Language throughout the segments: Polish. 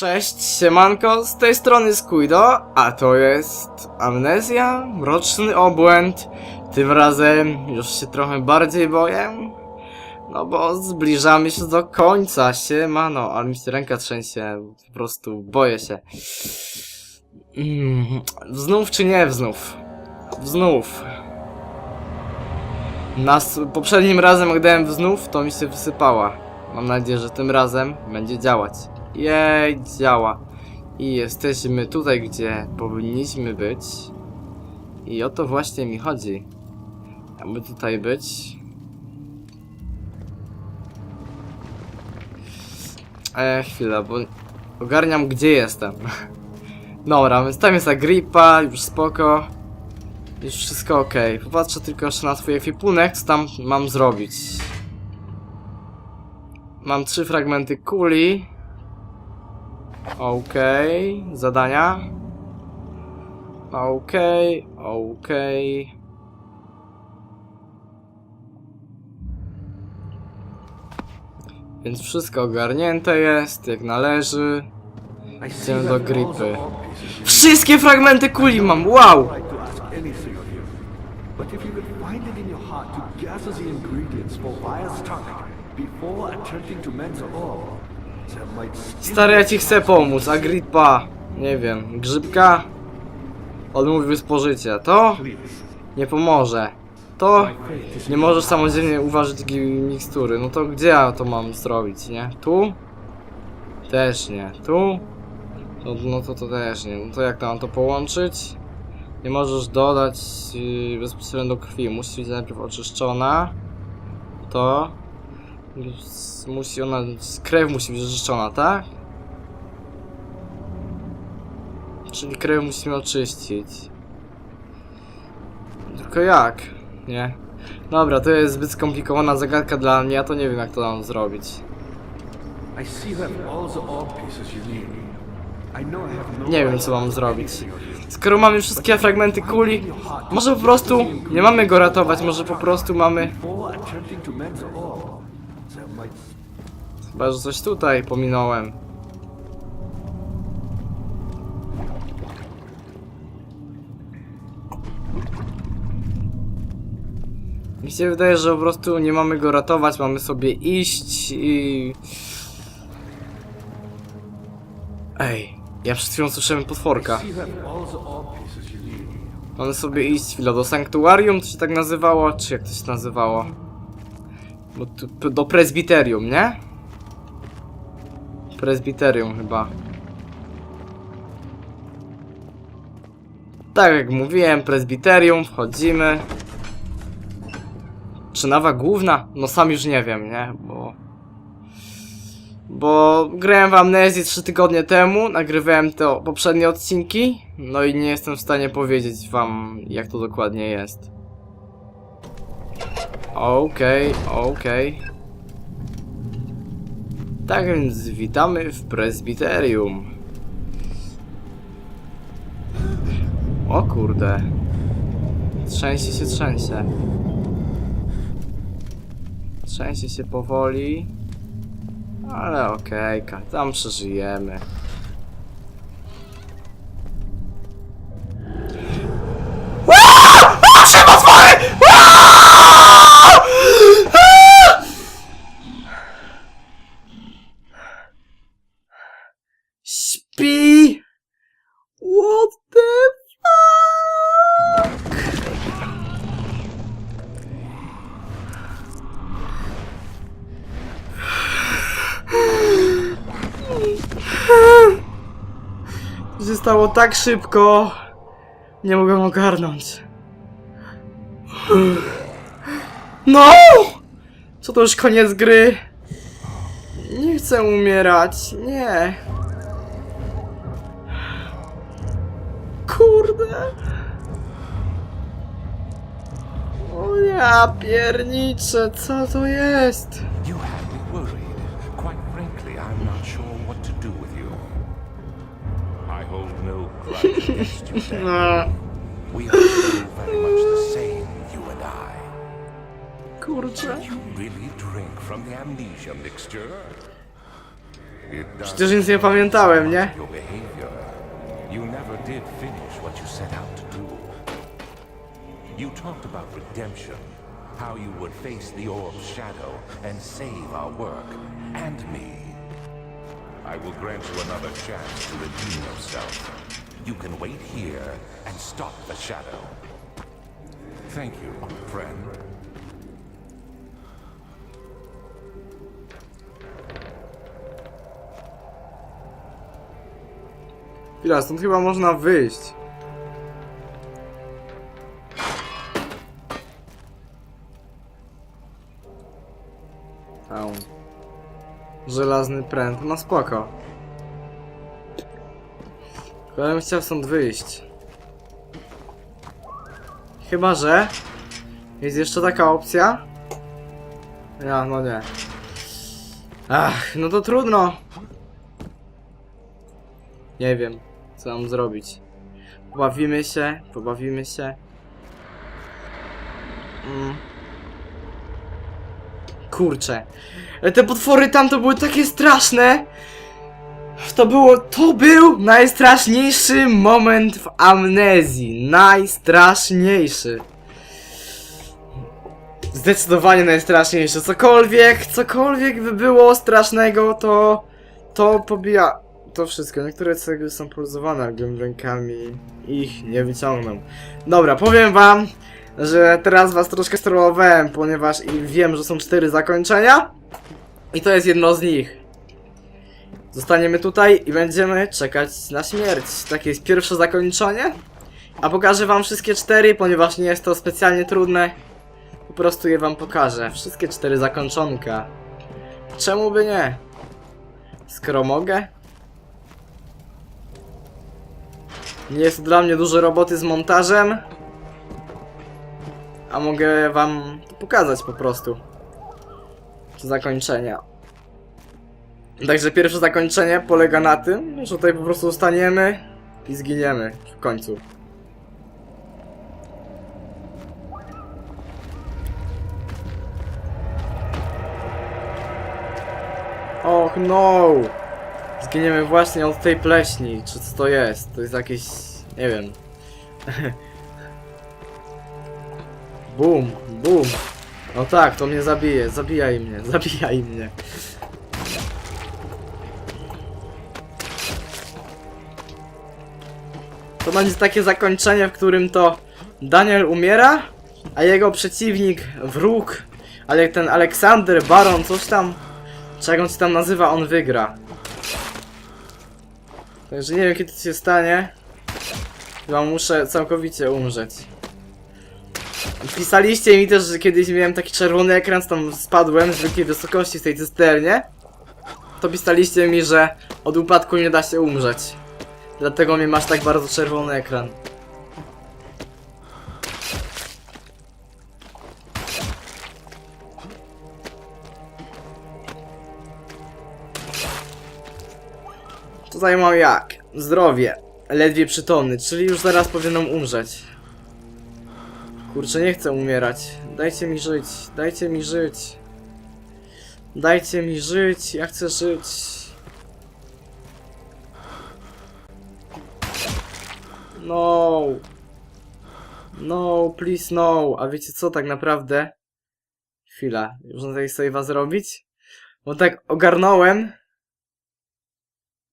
Cześć, siemanko, z tej strony Squido, a to jest Amnezja, Mroczny Obłęd. Tym razem już się trochę bardziej boję, no bo zbliżamy się do końca, siemano, ale mi się ręka trzęsie, po prostu boję się. Mm, Znów czy nie znów? Znów. Nas, poprzednim razem jak dałem znów, to mi się wysypała. Mam nadzieję, że tym razem będzie działać. Jej, działa. I jesteśmy tutaj, gdzie powinniśmy być. I o to właśnie mi chodzi. Aby tutaj być. E, chwila, bo ogarniam gdzie jestem. Dobra, więc tam jest Agripa, już spoko. Już wszystko ok. Popatrzę tylko jeszcze na twój ekwipunek, co tam mam zrobić. Mam trzy fragmenty kuli. Okej, zadania. Okej, okej. Więc wszystko ogarnięte jest, jak należy. Idziemy do gripy. Wszystkie fragmenty kuli mam, wow! to ask anything of you. But if you could find it in your heart to gather the ingredients for Vire's tonic before attempting to mend the orb, Stary, ja ci chcę pomóc, Agripa. Nie wiem, grzybka? Odmówił spożycia. To nie pomoże. To nie możesz samodzielnie uważać mikstury. No to gdzie ja to mam zrobić, nie? Tu? Też nie. Tu? No, no to to też nie. No to jak tam to połączyć? Nie możesz dodać yy, bezpośrednio do krwi. Musi być najpierw oczyszczona. To. Musi ona. Krew musi być oczyszczona, tak? Czyli krew musimy oczyścić. Tylko jak? Nie. Dobra, to jest zbyt skomplikowana zagadka dla mnie, ja to nie wiem jak to mam zrobić. No Nie wiem co mam zrobić. Skoro mamy wszystkie fragmenty kuli, może po prostu nie mamy go ratować, może po prostu mamy... Chyba, że coś tutaj pominąłem. Mi się wydaje, że po prostu nie mamy go ratować, mamy sobie iść i... Ej, ja przed chwilą słyszałem potworka. Mamy sobie iść chwilę do sanktuarium, to się tak nazywało, czy jak to się nazywało? P- do prezbiterium, nie? Prezbiterium chyba. Tak jak mówiłem, prezbiterium, wchodzimy. Czy nawa główna? No sam już nie wiem, nie? Bo... Bo grałem w Amnezję 3 tygodnie temu, nagrywałem te poprzednie odcinki, no i nie jestem w stanie powiedzieć wam, jak to dokładnie jest. Okej, okej. Tak więc witamy w prezbiterium. O kurde. Trzęsie się, trzęsie. Trzęsie się powoli. Ale okej, ka- tam przeżyjemy. Śpi! What the fuck? To się stało tak szybko. Nie mogłem ogarnąć. No! Co to już koniec gry? Nie chcę umierać. Nie. Kurde. O ja pierniczę, co to jest? You. No grudge against you, Dan. Ah. We are still very much the same, you and I. kurczę. You really drink from the amnesia mixture? It does Przecież nic nie pamiętałem, nie? your behavior. You never did finish what you set out to do. You talked about redemption, how you would face the orb's shadow and save our work and me. I will grant you another chance to redeem yourself. You can wait here and stop the shadow. Thank you, friend. Chwila, stąd chyba można wyjść. Tam. Żelazny pręt, no spoko. Ja bym chciał stąd wyjść. Chyba, że... Jest jeszcze taka opcja? Ja, no nie. Ach, no to trudno. Nie wiem, co mam zrobić. Pobawimy się, pobawimy się. Mm. Kurczę. Ale te potwory tam to były takie straszne. To było, to był najstraszniejszy moment w amnezji. Najstraszniejszy. Zdecydowanie najstraszniejszy. Cokolwiek, cokolwiek by było strasznego, to, to pobija, to wszystko. Niektóre cegły są poluzowane, rękami ich nie wyciągnął. Dobra, powiem wam, że teraz was troszkę sterowałem, ponieważ i wiem, że są cztery zakończenia. I to jest jedno z nich. Zostaniemy tutaj i będziemy czekać na śmierć. Takie jest pierwsze zakończenie. A pokażę wam wszystkie cztery, ponieważ nie jest to specjalnie trudne. Po prostu je wam pokażę. Wszystkie cztery zakończonka. Czemu by nie? Skoro mogę? Nie jest dla mnie dużo roboty z montażem. A mogę wam to pokazać po prostu. Zakończenia. Także pierwsze zakończenie polega na tym, że tutaj po prostu zostaniemy i zginiemy w końcu. Och no! Zginiemy właśnie od tej pleśni, czy co to jest? To jest jakieś... nie wiem. Bum, bum. No tak, to mnie zabije, zabijaj mnie, zabijaj mnie. To będzie takie zakończenie, w którym to Daniel umiera, a jego przeciwnik, wróg, ale ten Aleksander, Baron, coś tam, czego on się tam nazywa, on wygra. Także nie wiem kiedy to się stanie. Chyba muszę całkowicie umrzeć. Pisaliście mi też, że kiedyś miałem taki czerwony ekran, tam spadłem z wielkiej wysokości w tej cysternie. To pisaliście mi, że od upadku nie da się umrzeć. Dlatego mnie masz tak bardzo czerwony ekran. Tutaj mam jak? Zdrowie. Ledwie przytomny, czyli już zaraz powinienem umrzeć. Kurczę, nie chcę umierać. Dajcie mi żyć, dajcie mi żyć. Dajcie mi żyć, ja chcę żyć. No. No, please no. A wiecie co tak naprawdę? Chwila, można tutaj save'a zrobić? Bo tak ogarnąłem.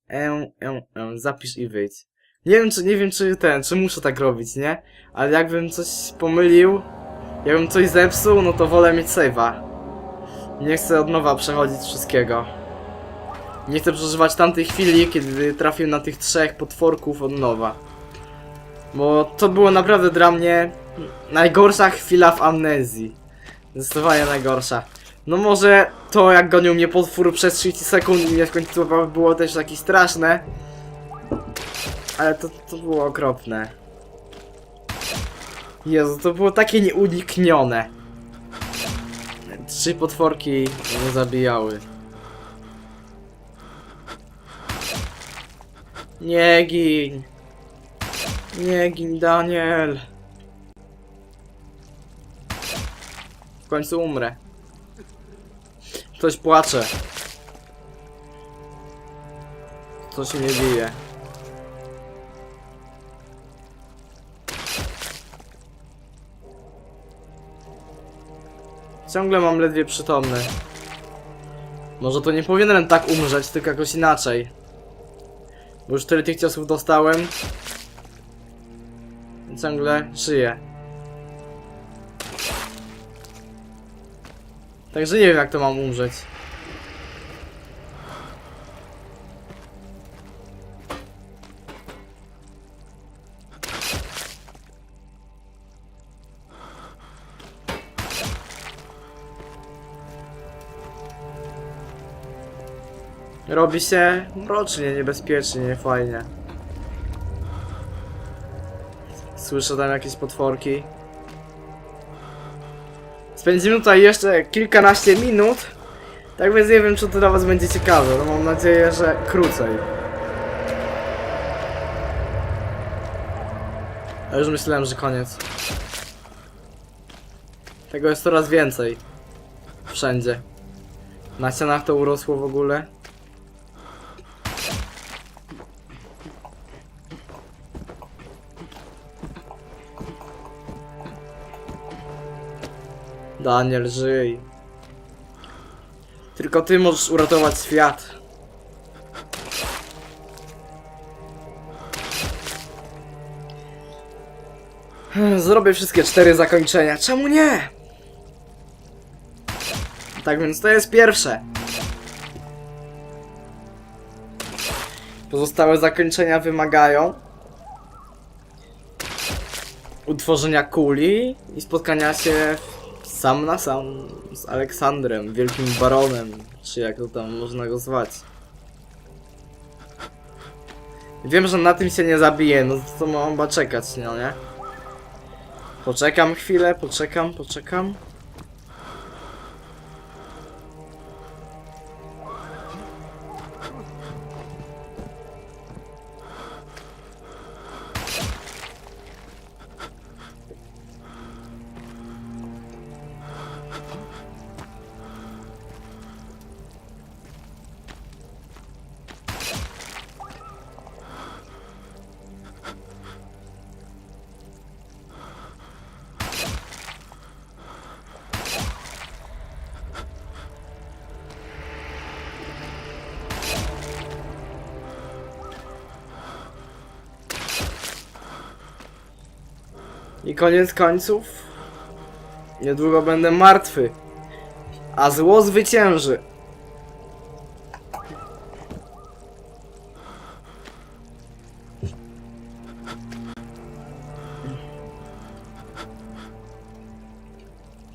Em, em, em, zapisz i wyjdź. Nie wiem, czy, nie wiem, czy ten, czy muszę tak robić, nie? Ale jakbym coś pomylił, jakbym coś zepsuł, no to wolę mieć save'a. Nie chcę od nowa przechodzić wszystkiego. Nie chcę przeżywać tamtej chwili, kiedy trafiłem na tych trzech potworków od nowa. Bo to było naprawdę dla mnie najgorsza chwila w amnezji. Zdecydowanie najgorsza. No może to jak gonił mnie potwór przez 30 sekund i mnie w końcu było też takie straszne. Ale to, to było okropne. Jezu, to było takie nieuniknione. Trzy potworki mnie zabijały. Nie gin. Nie gin, Daniel. W końcu umrę. Ktoś płacze. Coś mnie bije. Ciągle mam ledwie przytomny. Może to nie powinienem tak umrzeć, tylko jakoś inaczej. Bo już tyle tych ciosów dostałem. Ciągle żyję. Także nie wiem jak to mam umrzeć. Robi się mrocznie, niebezpiecznie, niefajnie. Słyszę tam jakieś potworki. Spędzimy tutaj jeszcze kilkanaście minut. Tak więc nie wiem, czy to dla was będzie ciekawe. No mam nadzieję, że krócej. A już myślałem, że koniec. Tego jest coraz więcej. Wszędzie. Na ścianach to urosło w ogóle. Daniel, żyj. Tylko ty możesz uratować świat. Zrobię wszystkie cztery zakończenia. Czemu nie? Tak więc to jest pierwsze. Pozostałe zakończenia wymagają utworzenia kuli i spotkania się sam na sam z Aleksandrem, wielkim baronem, czy jak to tam można go zwać. Wiem, że na tym się nie zabije, no to mam chyba czekać, no nie? Poczekam chwilę, poczekam, poczekam. I koniec końców, niedługo będę martwy, a zło zwycięży.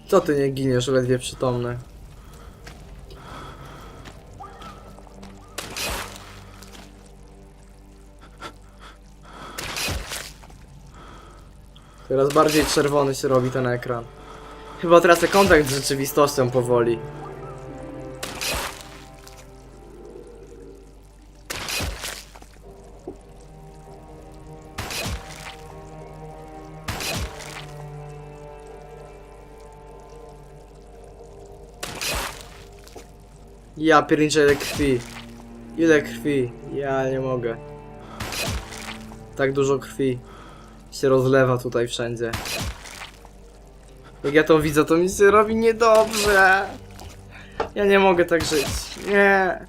Co ty nie giniesz, ledwie przytomny? Teraz bardziej czerwony się robi ten ekran. Chyba tracę kontakt z rzeczywistością powoli. Ja pierniczę ile krwi. Ile krwi? Ja nie mogę. Tak dużo krwi się rozlewa tutaj wszędzie. Jak ja to widzę, to mi się robi niedobrze. Ja nie mogę tak żyć. Nie.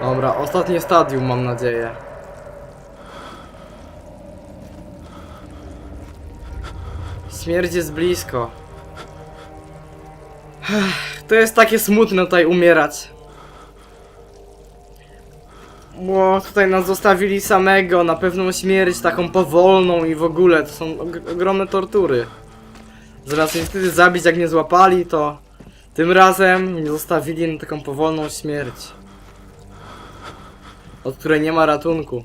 Dobra, ostatnie stadium mam nadzieję. Śmierć jest blisko. To jest takie smutne tutaj umierać. Bo tutaj nas zostawili samego na pewną śmierć, taką powolną i w ogóle, to są og ogromne tortury. Zamiast mnie wtedy zabić jak nie złapali, to tym razem zostawili na taką powolną śmierć. Od której nie ma ratunku.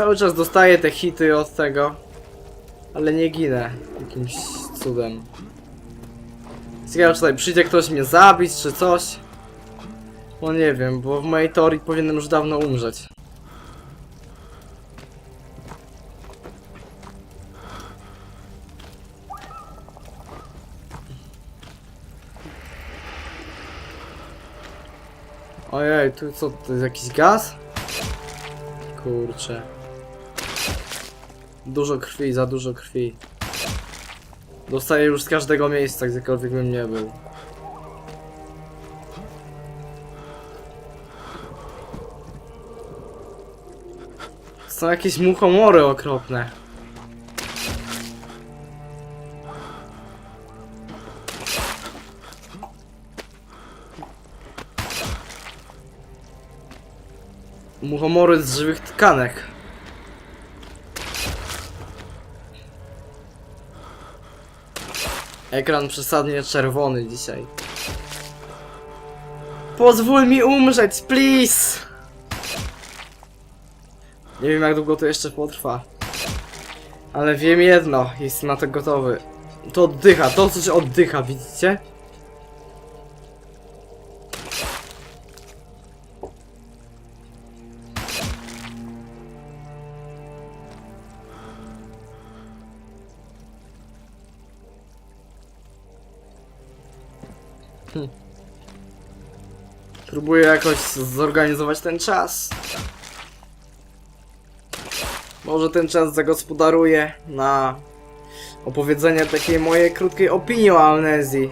Cały czas dostaję te hity od tego, ale nie ginę jakimś cudem. Ciekawe, czy tutaj przyjdzie ktoś mnie zabić, czy coś. No nie wiem, bo w mojej teorii powinienem już dawno umrzeć. Ojej, tu co, to jest jakiś gaz? Kurczę. Dużo krwi, za dużo krwi. Dostaję już z każdego miejsca, gdziekolwiek bym nie był. Są jakieś muchomory okropne. Muchomory z żywych tkanek. Ekran przesadnie czerwony dzisiaj. Pozwól mi umrzeć, please! Nie wiem jak długo to jeszcze potrwa. Ale wiem jedno, jestem na to gotowy. To oddycha, to coś oddycha, widzicie? Próbuję jakoś zorganizować ten czas. Może ten czas zagospodaruję na opowiedzenie takiej mojej krótkiej opinii o amnezji.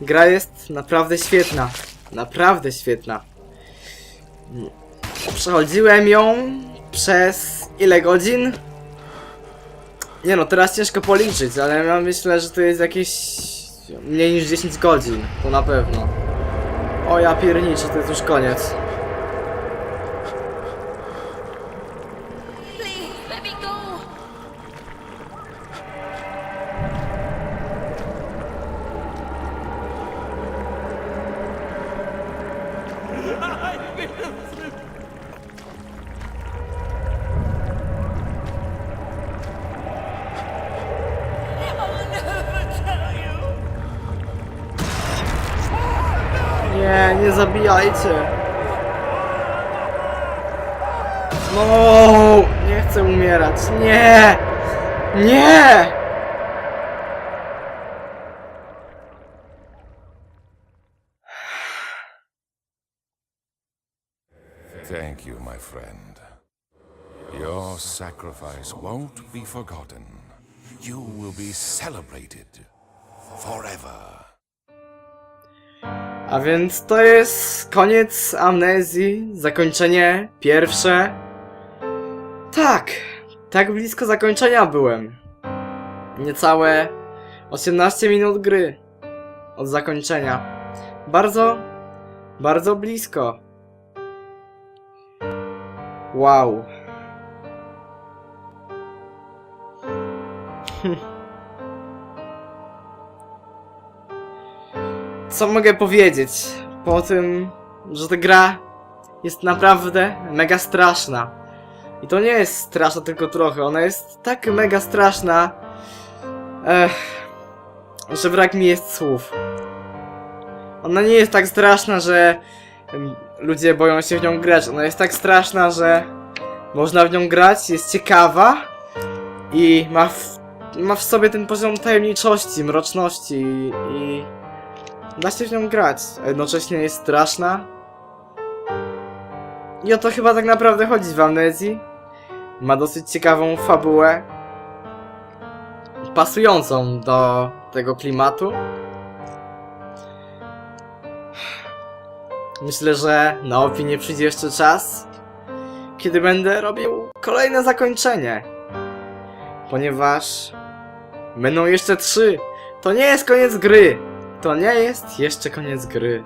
Gra jest naprawdę świetna. Naprawdę świetna. Przechodziłem ją przez ile godzin? Nie no, teraz ciężko policzyć, ale ja myślę, że to jest jakieś mniej niż 10 godzin. To na pewno. O ja pierniczę, to jest już koniec. Nie, zabijajcie. No, nie chcę umierać. Nie! Nie! Thank you, my friend. Your sacrifice won't be forgotten. You will be celebrated forever. A więc to jest koniec amnezji, zakończenie pierwsze. Tak, tak blisko zakończenia byłem. Niecałe 18 minut gry od zakończenia. Bardzo, bardzo blisko. Wow. Co mogę powiedzieć po tym, że ta gra jest naprawdę mega straszna. I to nie jest straszna tylko trochę, ona jest tak mega straszna, ech, że brak mi jest słów. Ona nie jest tak straszna, że ludzie boją się w nią grać. Ona jest tak straszna, że można w nią grać, jest ciekawa i ma w, ma w sobie ten poziom tajemniczości, mroczności i, i Da się w nią grać, a jednocześnie jest straszna. I o to chyba tak naprawdę chodzi w Amnezji. Ma dosyć ciekawą fabułę. Pasującą do tego klimatu. Myślę, że na opinię przyjdzie jeszcze czas, kiedy będę robił kolejne zakończenie. Ponieważ będą jeszcze trzy. To nie jest koniec gry. To nie jest jeszcze koniec gry.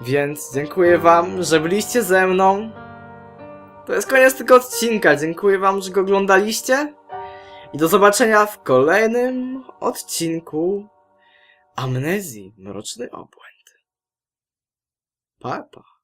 Więc dziękuję wam, że byliście ze mną. To jest koniec tego odcinka. Dziękuję wam, że go oglądaliście. I do zobaczenia w kolejnym odcinku Amnezji Mroczny Obłęd. Pa, pa.